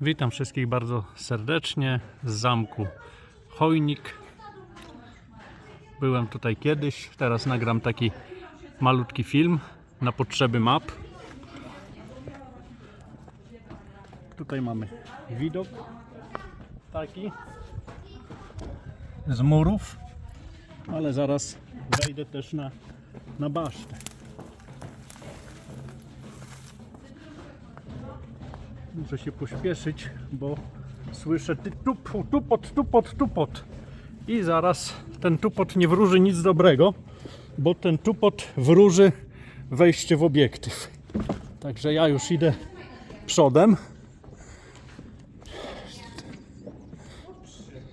Witam wszystkich bardzo serdecznie z zamku Chojnik. Byłem tutaj kiedyś, teraz nagram taki malutki film na potrzeby map. Tutaj mamy widok taki z murów, ale zaraz wejdę też na, na basztę. Muszę się pośpieszyć, bo słyszę ty tup, tupot, tupot, tupot. I zaraz ten tupot nie wróży nic dobrego, bo ten tupot wróży wejście w obiektyw. Także ja już idę przodem.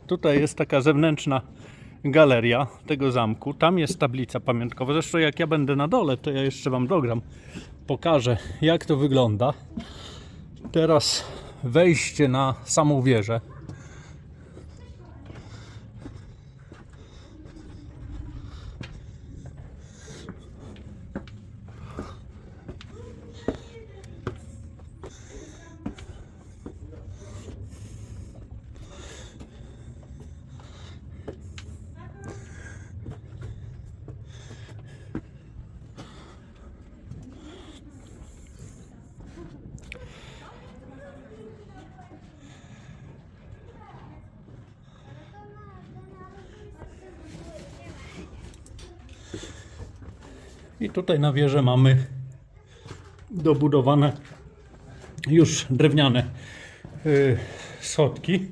Tutaj jest taka zewnętrzna galeria tego zamku. Tam jest tablica pamiątkowa. Zresztą jak ja będę na dole, to ja jeszcze Wam dogram. Pokażę jak to wygląda. Teraz wejście na samą wieżę. I tutaj na wieżę mamy dobudowane już drewniane y, schodki.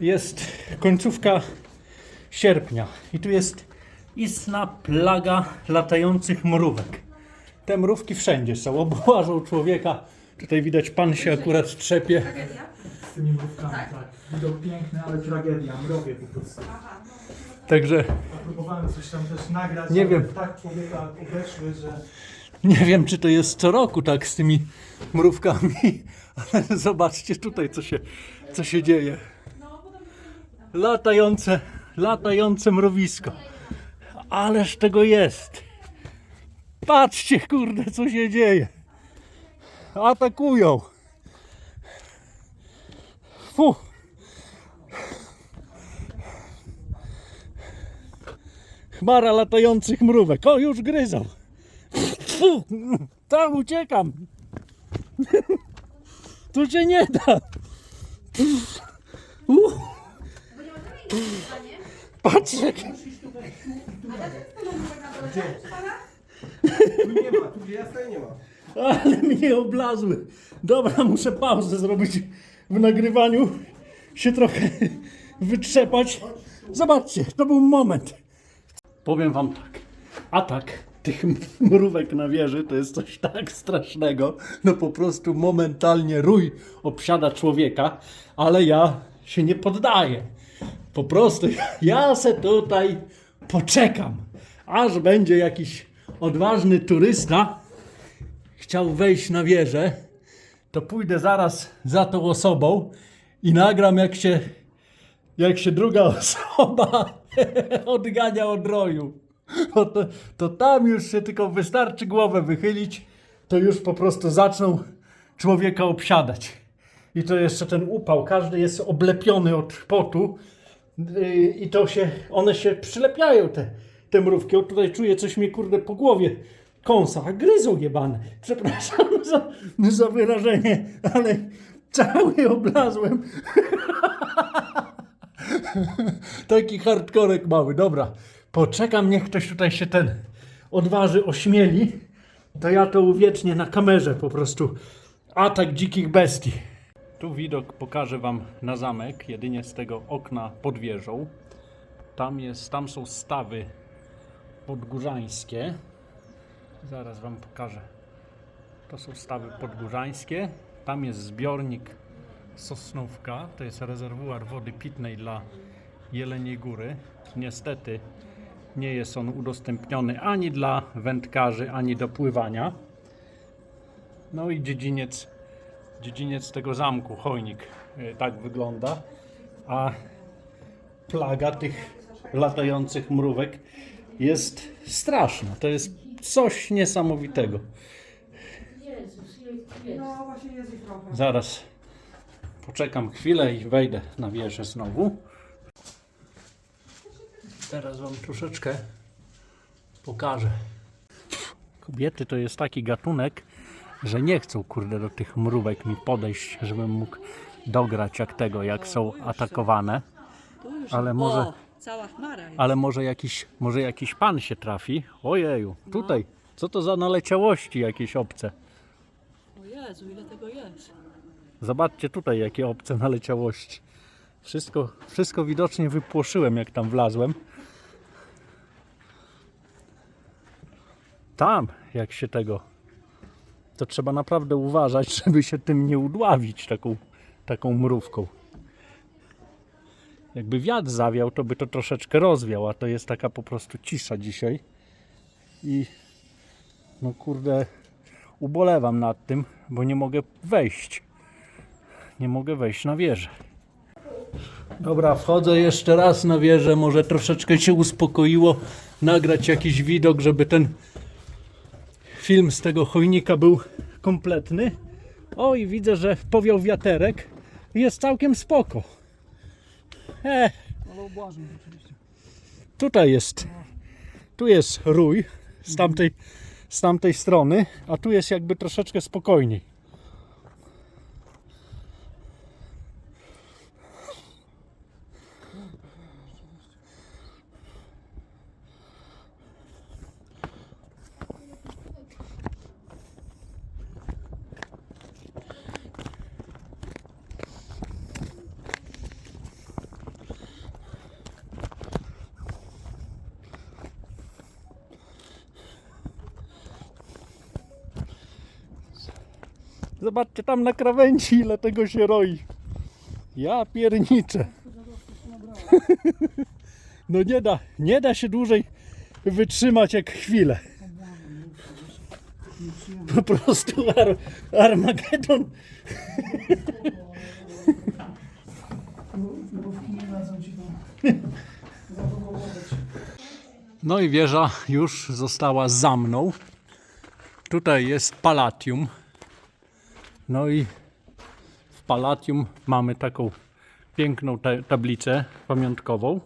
Jest końcówka sierpnia i tu jest istna plaga latających mrówek. Te mrówki wszędzie są, obłażą człowieka. Tutaj widać, pan się akurat trzepie. z tymi mrówkami, tak. Widok piękny, ale tragedia, mrowie po prostu. Także próbowałem coś tam też nagrać, Nie wiem. tak człowieka obeszły, że Nie wiem, czy to jest co roku tak z tymi mrówkami, ale zobaczcie tutaj, co się, co się dzieje. Latające, latające mrowisko. Ależ tego jest. Patrzcie, kurde, co się dzieje. Atakują. Fu. Chmara latających mrówek. O, już gryzą. Tam uciekam. Tu się nie da. Uh. Patrz jak... tu nie ma, tu nie ma. Ale mnie oblazły. Dobra, muszę pauzę zrobić w nagrywaniu. Się trochę wytrzepać. Zobaczcie, to był moment. Powiem wam tak. Atak tych mrówek na wieży to jest coś tak strasznego. No po prostu momentalnie rój obsiada człowieka, ale ja się nie poddaję. Po prostu ja se tutaj poczekam, aż będzie jakiś odważny turysta chciał wejść na wieżę, to pójdę zaraz za tą osobą i nagram jak się, jak się druga osoba odgania od roju. To, to tam już się tylko wystarczy głowę wychylić, to już po prostu zaczną człowieka obsiadać. I to jeszcze ten upał, każdy jest oblepiony od potu yy, i to się, one się przylepiają te, te mrówki. O tutaj czuję coś mnie kurde po głowie kąsa, a gryzą jebane. Przepraszam za, za wyrażenie, ale cały oblazłem. Taki hardkorek mały, dobra. Poczekam, niech ktoś tutaj się ten odważy, ośmieli. To ja to uwiecznię na kamerze po prostu. Atak dzikich bestii. Tu widok pokażę wam na zamek, jedynie z tego okna pod wieżą. Tam, jest, tam są stawy podgórzańskie. Zaraz wam pokażę. To są stawy podgórzańskie. Tam jest zbiornik Sosnówka. To jest rezerwuar wody pitnej dla Jeleniej Góry. Niestety nie jest on udostępniony ani dla wędkarzy, ani do pływania. No i dziedziniec, dziedziniec tego zamku, chojnik, y, tak wygląda. A plaga tych latających mrówek jest straszna. To jest coś niesamowitego. No właśnie jest ich trochę. Zaraz Poczekam chwilę i wejdę na wieżę znowu. Teraz Wam troszeczkę pokażę. Kobiety to jest taki gatunek, że nie chcą kurde do tych mrówek mi podejść, żebym mógł dograć jak tego, jak są atakowane. Ale może- cała chmara. Ale może jakiś, może jakiś pan się trafi. Ojeju, tutaj. Co to za naleciałości jakieś obce? O Jezu, ile tego jest. Zobaczcie tutaj jakie obce naleciałości. Wszystko, wszystko widocznie wypłoszyłem jak tam wlazłem. Tam jak się tego. To trzeba naprawdę uważać, żeby się tym nie udławić taką, taką mrówką. Jakby wiatr zawiał, to by to troszeczkę rozwiał, a to jest taka po prostu cisza dzisiaj. I no kurde, ubolewam nad tym, bo nie mogę wejść nie mogę wejść na wieżę. Dobra, wchodzę jeszcze raz na wieżę, może troszeczkę się uspokoiło, nagrać jakiś widok, żeby ten film z tego chojnika był kompletny. O i widzę, że powiał wiaterek jest całkiem spoko. E, tutaj jest, tu jest rój z tamtej, z tamtej strony, a tu jest jakby troszeczkę spokojniej. Zobaczcie tam na krawędzi, ile tego się roi. Ja pierniczę. No nie da, nie da się dłużej wytrzymać jak chwilę. Po prostu ar, Armagedon. No i wieża już została za mną. Tutaj jest Palatium. No i w Palatium mamy taką piękną ta- tablicę pamiątkową.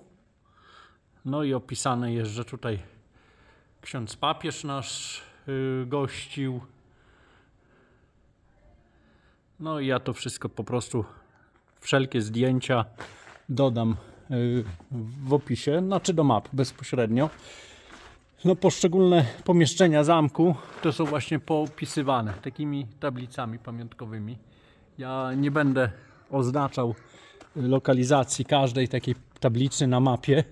No i opisane jest, że tutaj ksiądz papież nasz y, gościł. No i ja to wszystko po prostu, wszelkie zdjęcia dodam y, w opisie, znaczy do map bezpośrednio. No poszczególne pomieszczenia zamku to są właśnie poopisywane takimi tablicami pamiątkowymi. Ja nie będę oznaczał lokalizacji każdej takiej tablicy na mapie,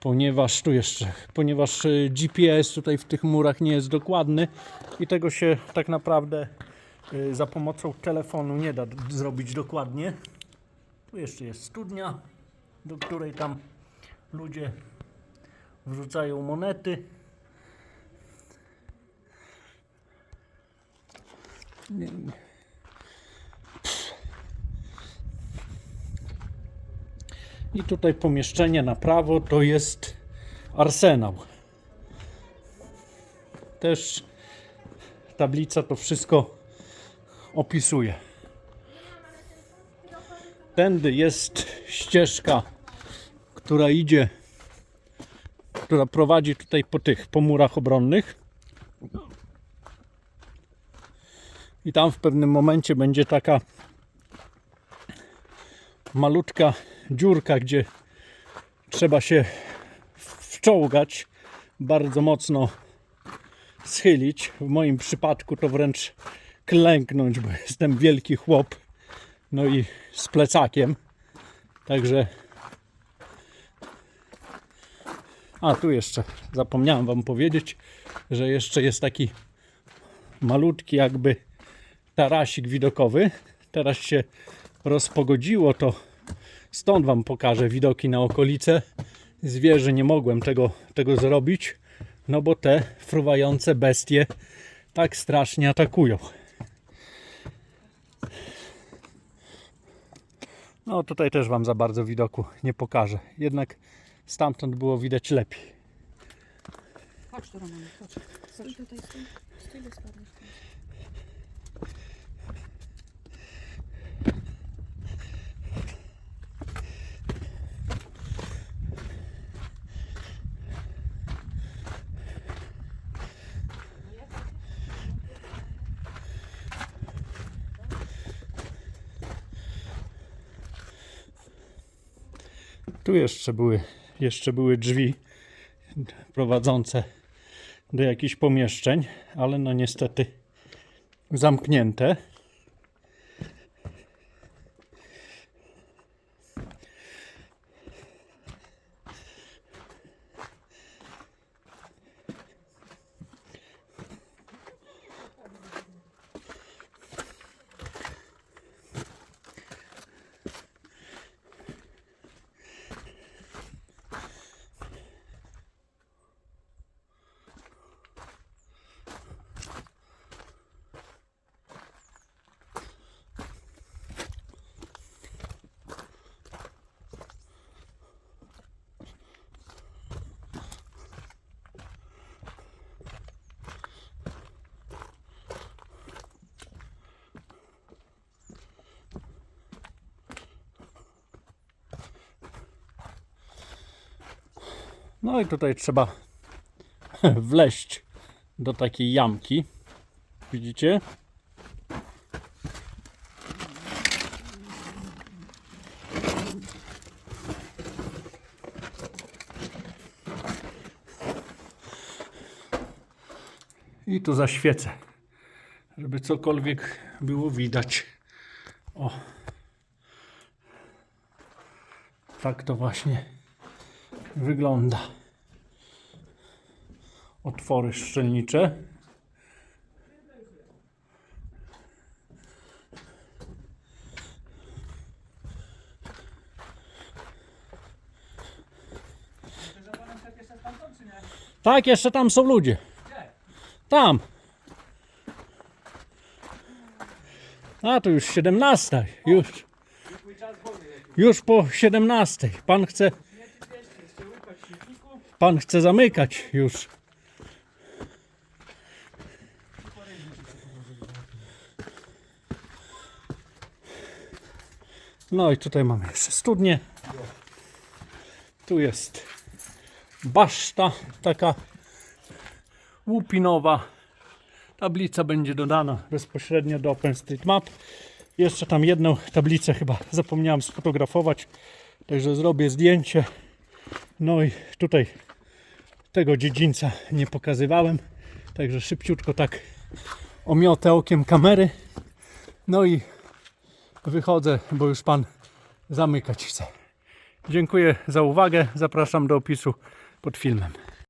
ponieważ tu jeszcze, ponieważ y, GPS tutaj w tych murach nie jest dokładny i tego się tak naprawdę y, za pomocą telefonu nie da zrobić dokładnie. Tu jeszcze jest studnia, do której tam ludzie wrzucają monety. Nie, nie. I tutaj pomieszczenie na prawo to jest arsenał. Też tablica to wszystko opisuje. Tędy jest ścieżka, która idzie, która prowadzi tutaj po tych, po murach obronnych. I tam w pewnym momencie będzie taka malutka dziurka, gdzie trzeba się wczołgać, bardzo mocno schylić. W moim przypadku to wręcz klęknąć, bo jestem wielki chłop. No i z plecakiem. Także. A tu jeszcze zapomniałem Wam powiedzieć, że jeszcze jest taki malutki, jakby tarasik widokowy. Teraz się rozpogodziło, to stąd Wam pokażę widoki na okolice. Z wieży nie mogłem tego, tego zrobić, no bo te fruwające bestie tak strasznie atakują. No tutaj też Wam za bardzo widoku nie pokażę. Jednak Stamtąd było widać lepiej. Chodź tu, Roman, chodź. Stój tutaj, stój. Stój. Tu jeszcze były jeszcze były drzwi prowadzące do jakichś pomieszczeń, ale no niestety zamknięte. No i tutaj trzeba wleść do takiej jamki. Widzicie? I tu zaświecę, żeby cokolwiek było widać. O. Tak to właśnie wygląda. Otwory szczelnicze. Tak, jeszcze tam są ludzie. Tam. A to już 17. Już. Już po 17. Pan chce. Pan chce zamykać już. No i tutaj mamy jeszcze studnię. Tu jest baszta taka łupinowa. Tablica będzie dodana bezpośrednio do OpenStreetMap. Jeszcze tam jedną tablicę chyba zapomniałem sfotografować, także zrobię zdjęcie. No i tutaj tego dziedzińca nie pokazywałem, także szybciutko tak omiotę okiem kamery. No i wychodzę, bo już pan zamykać chce. Dziękuję za uwagę. Zapraszam do opisu pod filmem.